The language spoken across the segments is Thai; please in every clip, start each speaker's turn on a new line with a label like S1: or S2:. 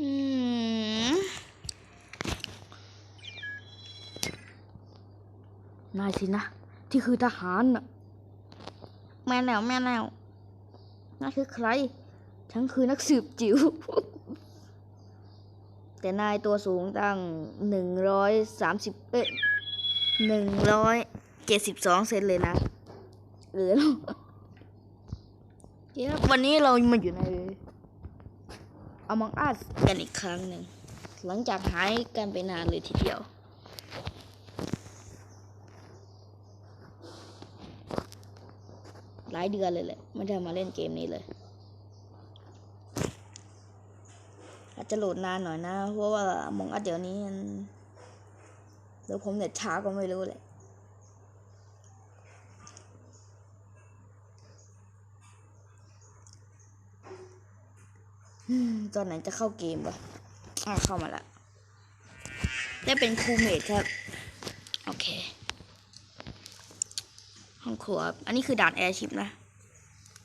S1: อืมนายสินะ ที่คือทหารน่ะแม่แล้วแม่แล้วนั่นคือใคร ฉันคือนักสืบจิ๋ว แต่นายตัวสูงตั้งหนึ่งร้อยสามสิบเอ๊ะหนึ่งร้อยเจ็ดสิบสองเซนเลยนะเออเดี๋ยววันนี้เรามาอยู่ใน Among Us กันอีกครั้งหนึ่ง หลังจากหายกันไปนานเลยทีเดียว หลายเดือนเลยแหละไม่ได้มาเล่นเกมนี้เลย อาจจะโหลดนานหน่อยนะ เพราะว่า Among Us เดี๋ยวนี้มันเดี๋ยวผมเน็ตช้าก็ไม่รู้เลย ตอนไหนจะเข้าเกมวะอะเข้ามาละได้เป็นครูเมดครับ โอเค ห้องครัวอันนี้คือด่านแอร์ชิปนะ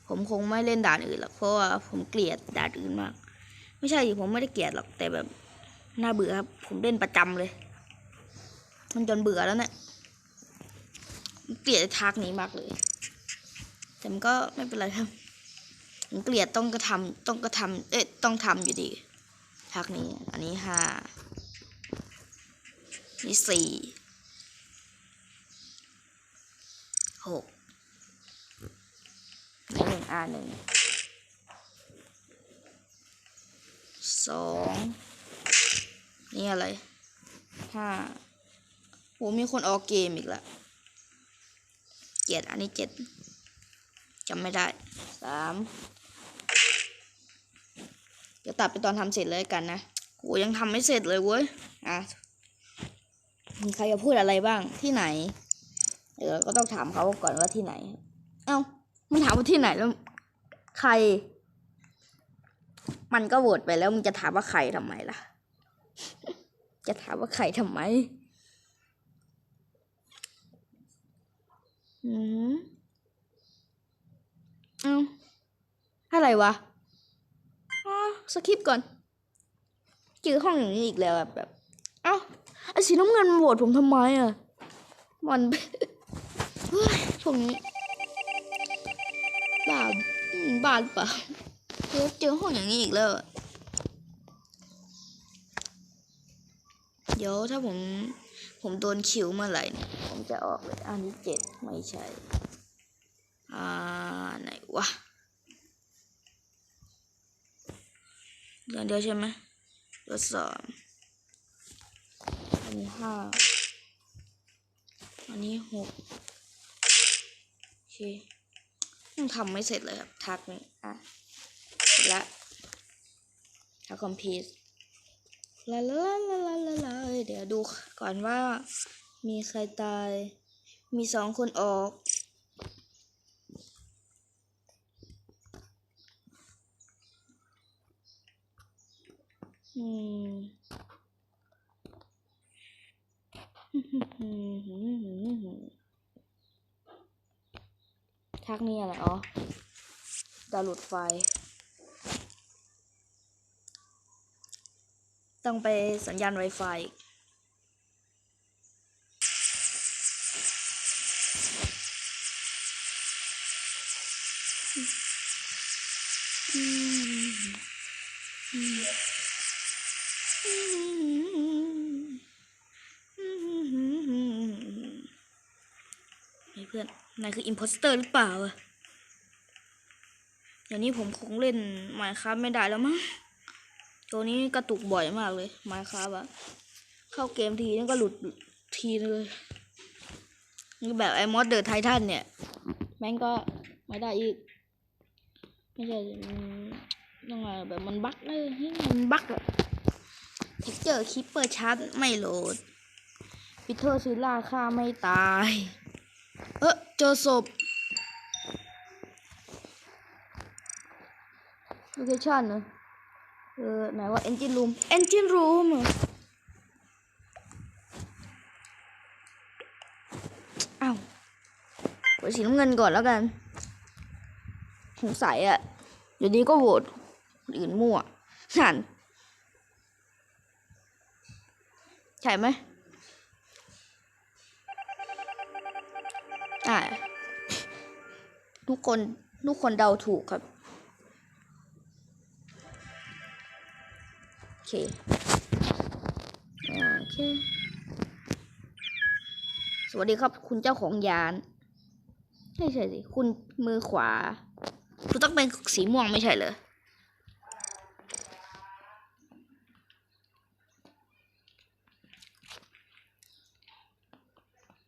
S1: ผมคงไม่เล่นด่านอื่นหรอกเพราะว่าผมเกลียดด่านอื่นมาก ไม่ใช่ผมไม่ได้เกลียดหรอกแต่แบบน่าเบื่อครับ ผมเล่นประจำเลย มันจนเบื่อแล้วเนี่ยเกลียดทากนี้มากเลย แต่มันก็ไม่เป็นไรครับ ผมเกลียดต้องกระทำต้องกระทำเอ๊ะต้องทำอยู่ดีทักนี้ อันนี้ห้านี่สี่หกหนึ่งอาหนึ่งสองนี่อะไรห้าโหมีคนออกเกมอีกละเจ็ดอันนี้เจ็ดจำไม่ได้สาม เดี๋ยวตัดไปตอนทำเสร็จเลยกันนะโหยังทำไม่เสร็จเลยเว้ยอะมีใครจะพูดอะไรบ้างที่ไหน เดี๋ยวก็ต้องถามเขาก่อนว่าที่ไหน เอ้ามึงถามว่าที่ไหนแล้ว ใคร มันก็โหวตไปแล้วมึงจะถามว่าใครทำไมล่ะ จะถามว่าใครทำไม อืมเอ้าอะไรวะ สคริปก่อนเจอห้องอย่างนี้อีกแล้วแบบ เอ้าไอสีน้ำเงินมันโหวตผมทำไมอะ มันเฮ้ยพวกนี้บ้าบ้าหรือเปล่าเจอเจอห้องอย่างนี้อีกแล้ว เดี๋ยวถ้าผม ผมโดนคิวเมื่อไหร่เนี่ยผมจะออกเลยอันนี้เจ็ดไม่ใช่ อ่า ไหนวะ เดือนเดียวใช่ไหมเดือนสามอันนี้ห้าอันนี้หกโอเคยังทำไม่เสร็จเลยครับทักนี่อะเสร็จละทักคอมพิวลาลาลาลาลาลาเดี๋ยวดูก่อนว่ามีใครตาย มีสองคนออก อืมทักนี่อะไรอ๋อดาวน์โหลดไฟล์ ต้องไปสัญญาณ Wi-Fi อีกอืม นายคืออิมโพสเตอร์หรือเปล่าอะเดี๋ยวนี้ผมคงเล่นไมค์ครับไม่ได้แล้วมั้งตัวนี้กระตุกบ่อยมากเลยไมค์ครับอะเข้าเกมทีนี่ก็หลุดทีเลยนี่แบบไอ้มอสเดอร์ไททันเนี่ยแม่งก็ไม่ได้อีก ไม่ใช่อืมยังไงแบบมันบั๊กเลยเฮ้ยมันบั๊กเลยเทคเจอร์คิปเปอร์ชาร์จไม่โหลด ปิเทอร์ซิล่าฆ่าไม่ตาย เออเจอศพโลเคชั่นเหรอเออไหนว่า engine room engine room เหรออ้าวกดสีน้ำเงินก่อนแล้วกันสงสัยอะเดี๋ยวนี้ก็โหวตอื่นมั่วนั่นใช่ไหม อ่าทุกคนทุกคนเดาถูกครับ โอเคอ่าโอเค สวัสดีครับ คุณเจ้าของยาน ไม่ใช่สิ คุณมือขวา คุณต้องเป็นสีม่วงไม่ใช่เหรอ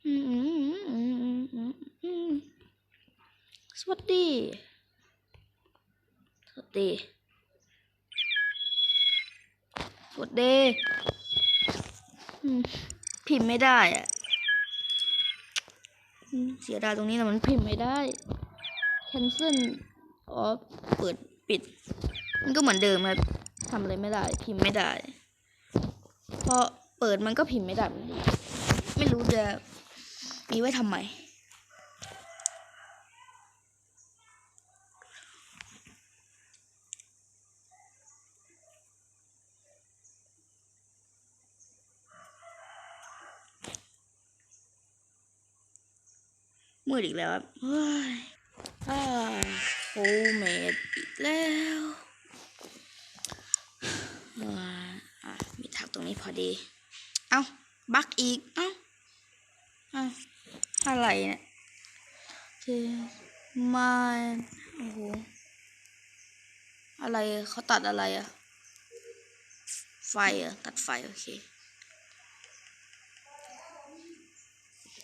S1: มอืมอืมอืมอืมอืมสวั สดีสวัสดีสวัสดีพิมพ์ไม่ได้อะเสียดายตรงนี้นะมันพิมพ์ไม่ได้ cancel อ๋อเปิดปิด มันก็เหมือนเดิมครับทำอะไรไม่ได้ พิมพ์ไม่ได้ เพราะเปิดมันก็พิมพ์ไม่ได้อยู่ดีไม่รู้จะมีไว้ทำไม มืดอีกแล้วครับเฮ้ยอ่าโฮมเมดอีกแล้วอ่าอะมีทักตรงนี้พอดี เอ้า บักอีก เอ้าเอ้าอะไรเนี่ยเจมาโอ้โห อะไรเขาตัดอะไรอะไฟอะตัดไฟ โอเค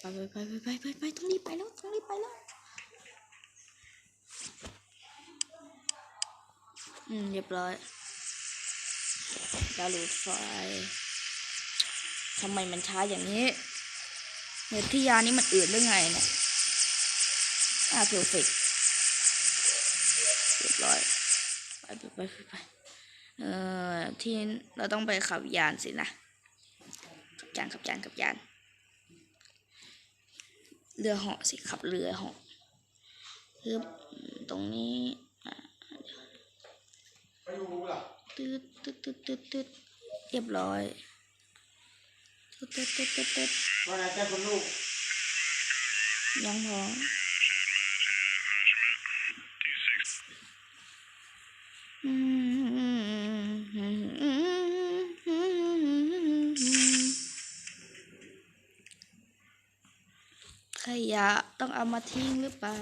S1: ไปไปไปไปไปไปไปต้องรีบไปแล้วต้องรีบไปแล้วอืมเรียบร้อยดาวโหลดไฟล์ทำไมมันช้าอย่างนี้เน็ตที่ยานี้มันอืดหรือไงเนี่ยอ่าเพอร์เฟกเรียบร้อยไปไปไปไปไปเอ่อที่เราต้องไปขับยานสินะขับยานขับยานขับยาน เรือเหาะสิขับเรือเหาะคือตรงนี้อะ
S2: ไม่รู้ล่ะ
S1: ตืดตืดตืดตืดตืดเรียบร้อยตืดตืดตืดตืดตืด
S2: ว่าไงจ้าคุณลูก
S1: ยังพออืะต้องเอามาทิ้งหรือเปล่า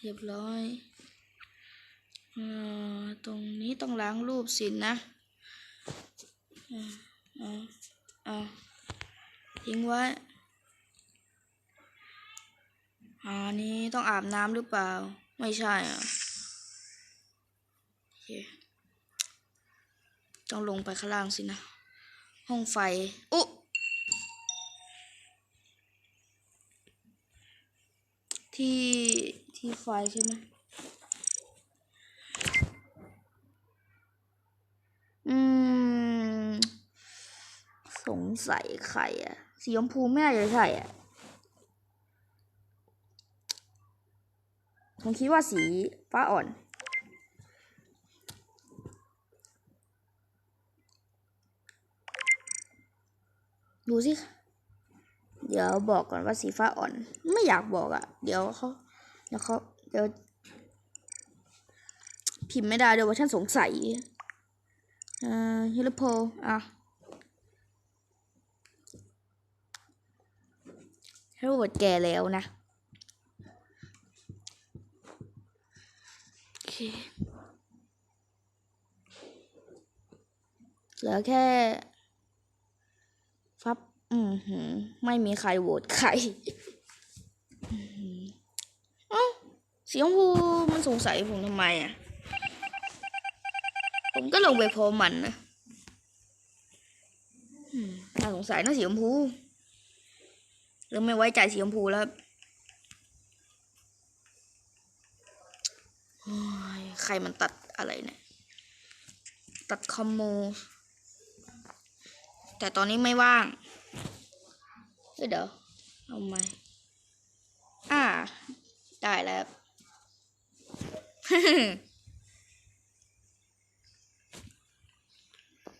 S1: เรียบร้อยออตรงนี้ต้องล้างรูปสินนะอ่าอ่าอ่าทิ้งไว้อ่านี้ต้องอาบน้ำหรือเปล่า ไม่ใช่อะต้องลงไปข้างล่างสินะ ห้องไฟอุ๊ ที่ที่ไฟใช่ไหมอืม สงสัยใครอะสีชมพูไม่น่าจะใช่อะผมคิดว่าสีฟ้าอ่อนดูสิ เดี๋ยวบอกก่อนว่าสีฟ้าอ่อน ไม่อยากบอกอะ่ะ เดี๋ยวเขาเดี๋ยวเขาเดี๋ยว พิมพ์ไม่ได้เดี๋ยวว่าฉันสงสัยอ่าฮิลโพอะให้รู้ว่าแก่แล้วนะโอเคเหลือแค่ อืมไม่มีใครโหวตใครเอ้าสีชมพูมันสงสัยผมทำไมอะ ผมก็ลงไปพอมมันนะอืมน่าสงสัยนะสีชมพูเริ่มไม่ไว้ใจสีชมพูแล้วโอ้ยใครมันตัดอะไรเนี่ย ตัดคอมโม แต่ตอนนี้ไม่ว่าง เอ้เดี๋ยวเอาไหมอ่า ได้แล้ว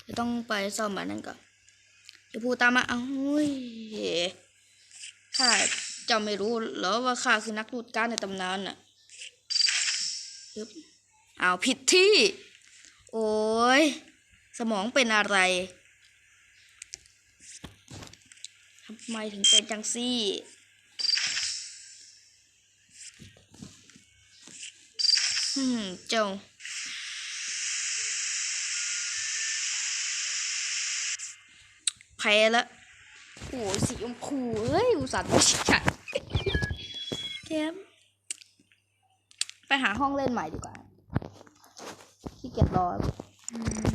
S1: จะต้องไปซ่อมมันนั่นก่อนอย่าพูดตามมาเอาเฮ้ยข้าจะไม่รู้เหรอว่าข้าคือนักรูดการในตำนานน่ะปึ๊บอ้าวผิดที่ โอ้ย สมองเป็นอะไร ทำไมถึงเป็นจังซี่อืมเจ้าแพ้แล้วโอ้ยสีชมพูเอ้ยอุตส่าห์ไม่ใช่แคมไปหาห้องเล่นใหม่ดีกว่าขี้เกียจรออืม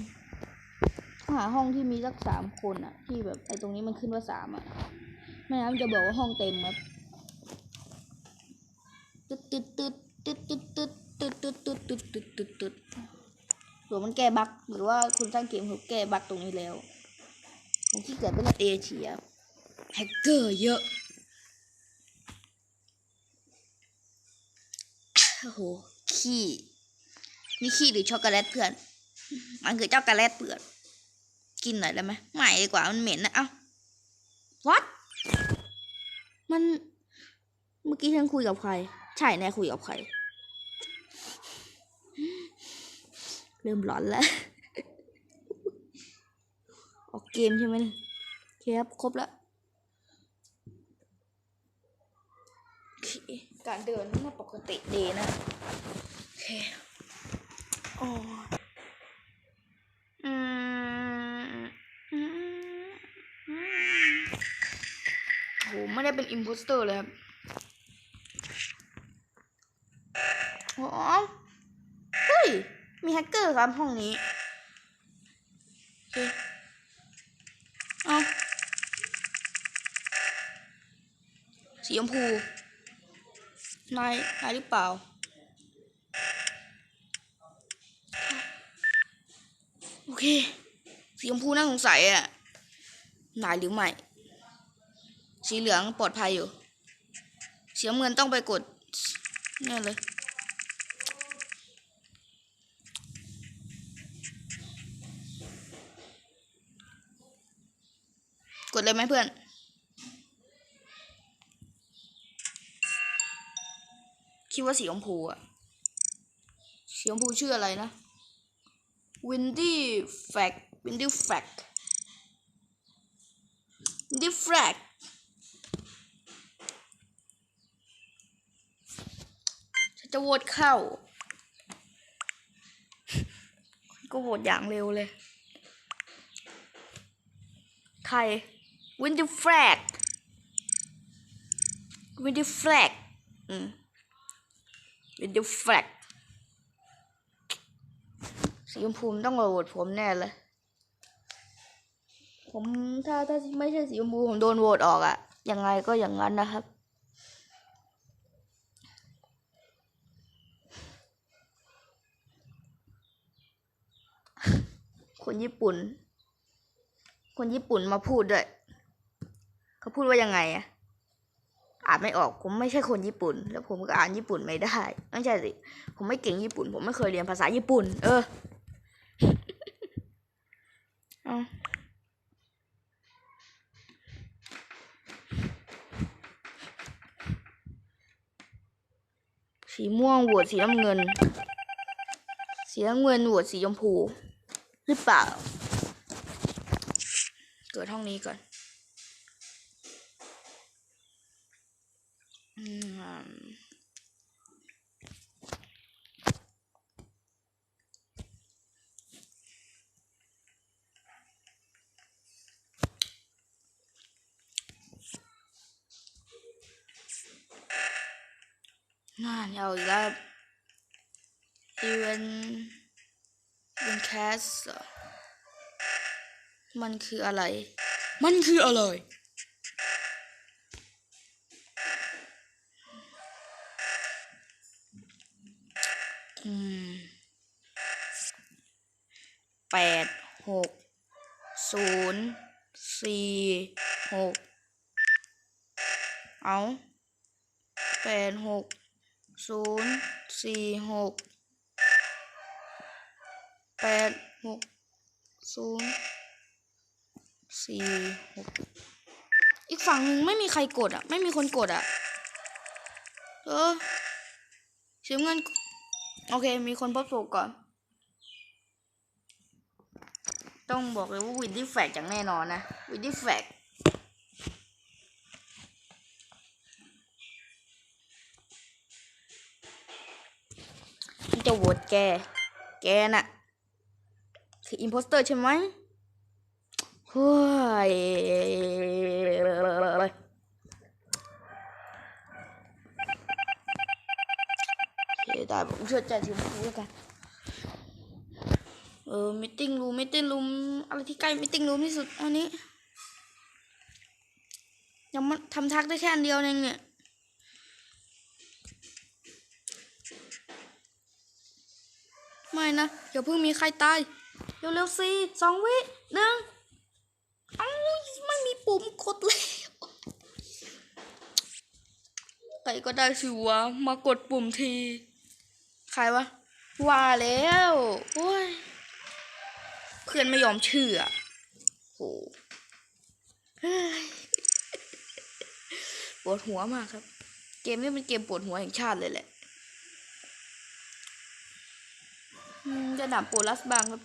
S1: หาห้องที่มีสักสามคนอะที่แบบไอ้ตรงนี้มันขึ้นว่าสามอะไม่งั้นจะบอกว่าห้องเต็มครับตึ๊ดตึ๊ดตึ๊ดตึ๊ดตึ๊ดตึ๊ดตึ๊ดตึ๊ดตึ๊ดตึ๊ดตึ๊ดตึ๊ดตึ๊ดหรือมันแก้บั๊กหรือว่าคุณสร้างเกมเขาแก้บั๊กตรงนี้แล้วผมขี้เกียจไปเล่นเอเชียแฮกเกอร์เยอะโอ้โหขี้นี่ขี้หรือช็อกโกแลตเพื่อน มันคือช็อกโกแลตเปลือก กินหน่อยได้ไหมไม่ดีกว่ามันเหม็นนะเอ้า what มัน เมื่อกี้ฉันคุยกับใคร ใช่แน่คุยกับใคร เริ่มร้อนแล้ว ออกเกมใช่ไหมเนี่ยครับครบแล้วการเดินไม่ปกติดีนะ โอเคโอ้อืมอืมอืม โหไม่ได้เป็นอิมโพสเตอร์เลยครับโอ้เฮ้ย มีแฮกเกอร์ครับห้องนี้เคเอาสีชมพู นาย นายหรือเปล่า โอเค สีชมพูน่าสงสัยอะ นายหรือไม่ สีเหลืองปลอดภัยอยู่ เสีน้ำเงินต้องไปกดเนี่ยเลย กดเลยไหมเพื่อนคิดว่าสีชมพูอะสีชมพูชื่ออะไรนะ Windy Flag Windy Flag Windy Flag ฉัน จะโหวตเข้า ก็โหวตอย่างเร็วเลย ใคร Windy Flag Windy Flag อืม Windy Flag สีชมพูต้องโหวตผมแน่เลย ผมถ้าถ้าไม่ใช่สีชมพูผมโดนโหวตออกอะยังไงก็อย่างนั้นนะครับ คนญี่ปุ่น คนญี่ปุ่นมาพูดด้วย เขาพูดว่ายังไงอะอ่านไม่ออก ผมไม่ใช่คนญี่ปุ่น แล้วผมก็อ่านญี่ปุ่นไม่ได้ไม่ใช่สิ ผมไม่เก่งญี่ปุ่น ผมไม่เคยเรียนภาษาญี่ปุ่น เออเอสีม่วงโหวตสีน้ำเงิน สีน้ำเงินโหวตสีชมพู หรือเปล่า เกิดห้องนี้ก่อน อืมน่านเอาอีกแล้วอีเวนเป็นแคสเหรอ มันคืออะไร มันคืออะไร อืมแปดหกศูนย์สี่หกเอาแปดหกศูนย์สี่หกแปดหก ศูนย์สี่หกอีกฝั่งหนึ่งไม่มีใครกดอะ ไม่มีคนกดอะ เออเสียเงิน โอเค มีคนพบศพก่อน ต้องบอกเลยว่าวินดี้แฟกอย่างแน่นอนนะ วินดี้แฟกมันจะโหวตแก แกน่ะ คืออิมโพสเตอร์ใช่ไหมเฮ้ยได้ผมเชื่อใจทีมคุณแล้วกันเออมิทติ้งรูมมิทติ้งรูมอะไรที่ใกล้มิทติ้งรูมที่สุดอันนี้ยังมาทำทักได้แค่อันเดียวเองเนี่ยไม่นะอย่าเพิ่งมีใครตาย เร็วๆสิสองวิหนึ่งเอ้าไม่มีปุ่มกดเลยใครก็ได้สิวะมากดปุ่มที ใครวะ ว่าแล้วโอ้ยเพื่อนไม่ยอมเชื่อโหปวดหัวมากครับ เกมนี้เป็นเกมปวดหัวแห่งชาติเลยแหละจะดับโปลัสบางครับ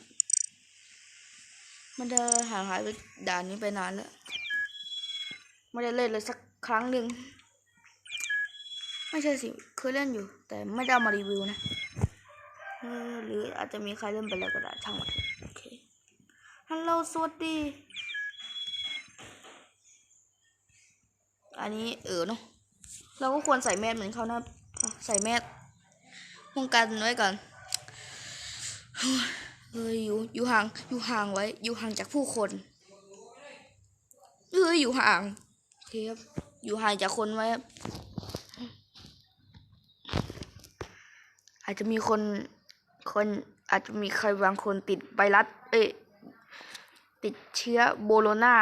S1: มันจะห่างหายไปด่านนี้ไปนานแล้วไม่ได้เล่นเลยสักครั้งหนึ่งไม่ใช่สิเคยเล่นอยู่ แต่ไม่ได้มารีวิวนะหรืออาจจะมีใครเล่นไปแล้วก็ได้ช่างมันโอเคฮัลโหลสวัสดี อันนี้เออเนาะเราก็ควรใส่แมสเหมือนเขานะใส่แมสป้องกันไว้ก่อน เฮ้ยอยู่อยู่ห่างอยู่ห่างไว้ อยู่ห่างจากผู้คนเฮ้ยอยู่ห่างเคครับอยู่ห่างจากคนไว้อาจจะมีคนคนอาจจะมีใครบางคนติดไวรัสเอ้ยติดเชื้อโบโลนา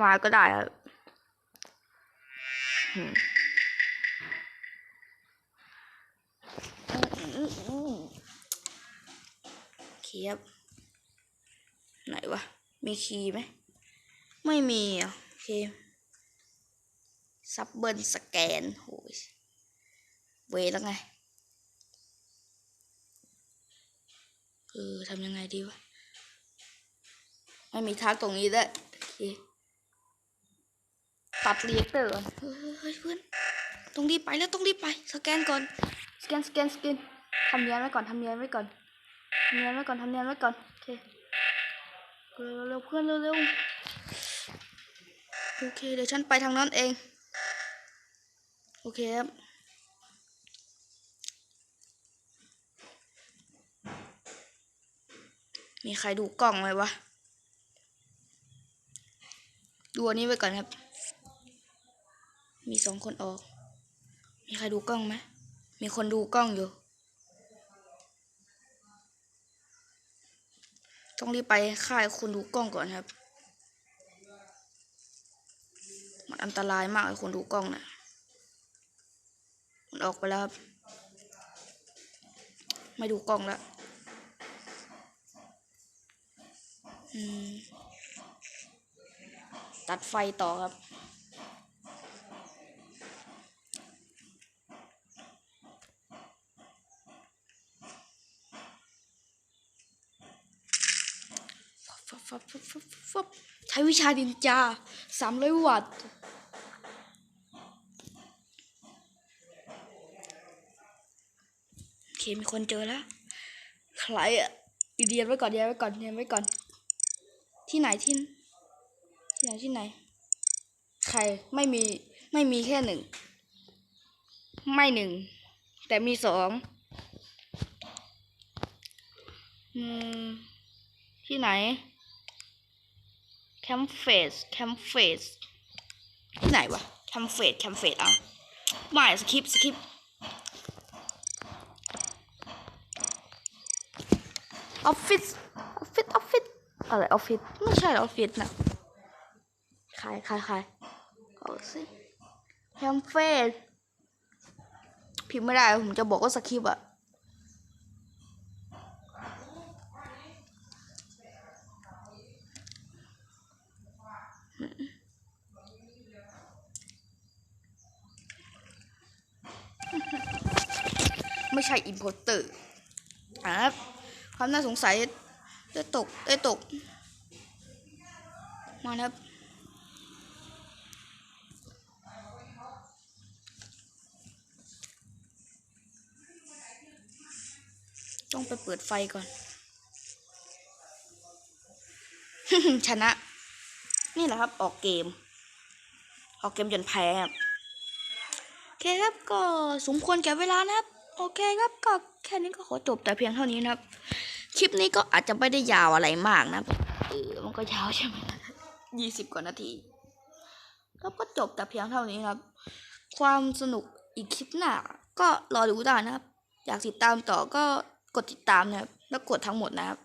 S1: มาก็ได้ครับอืมโอเครับ ไหนวะ มีคีย์ไหม ไม่มีอะโอเคซับเบิลสแกนโหยเวแล้วไงเออทำยังไงดีวะ ไม่มีทักตรงนี้ด้วยโอเคตัดเรียกเตอร์ก่อนเฮ้ยเฮ้ยเฮ้ยเพื่อนต้องรีบไปแล้วต้องรีบไป สแกนก่อน สแกนสแกนสแกนทำเนียนไว้ก่อนทำเนียนไว้ก่อน เนียนไว้ก่อนทำเนียนไว้ก่อนโอเคเร็วเร็วเพื่อนเร็วเร็วโอเคเดี๋ยวฉันไปทางนั้นเอง โอเคครับมีใครดูกล้องไหมวะ ดูอันนี้ไว้ก่อนครับ มีสองคนออก มีใครดูกล้องไหม มีคนดูกล้องอยู่ ต้องรีบไปค่ายคนดูกล้องก่อนครับ มันอันตรายมากไอ้คนดูกล้องนะ่ะมันออกไปแล้วครับ ไม่ดูกล้องแล้วตัดไฟต่อครับฟับฟั บใช้วิชาดินจาสามร้อยวัตต์โอเคมีคนเจอแล้ว ใครอะอีเดียนไว้ก่อนเดียนไว้ก่อนเดียนไว้ก่อน ที่ไหนที่ที่ไหนที่ไหน ใครไม่มีไม่มีแค่หนึ่ง ไม่หนึ่ง แต่มีสองอืมที่ไหน แคมเฟสแคมเฟสที่ไหนวะแคมเฟสแคมเฟสเอาไม่สคริปสคริปออฟฟิศออฟฟิศออฟฟิศอะไรออฟฟิศไม่ใช่ออฟฟิศนะขายขายขายเอาสิแคมเฟสพิมพ์ไม่ได้ ผมจะบอกว่าสคริปต์อะ ไม่ใช่อิมโพสเตอร์ครับความน่าสงสัยได้ตกได้ตก มานะครับต้องไปเปิดไฟก่อน ชนะ นี่แหละครับ ออกเกม ออกเกมจนแพ้ครับโอ เคครับก็สมควรแก่เวลานะครับ โอเคครับก็แค่นี้ก็ขอจบแต่เพียงเท่านี้นะครับ คลิปนี้ก็อาจจะไม่ได้ยาวอะไรมากนะเออมันก็ยาวใช่ไหมยี่สิบกว่านาทีแล้วก็จบแต่เพียงเท่านี้ครับ ความสนุกอีกคลิปหน้า ก็รอดูได้นะครับ อยากติดตามต่อก็กดติดตามนะครับ แล้วกดทั้งหมดนะครับ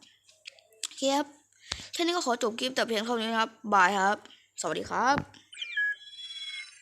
S1: โอเคครับแค่นี้ก็ขอจบคลิปแต่เพียงเท่านี้นะครับบายครับ สวัสดีครับ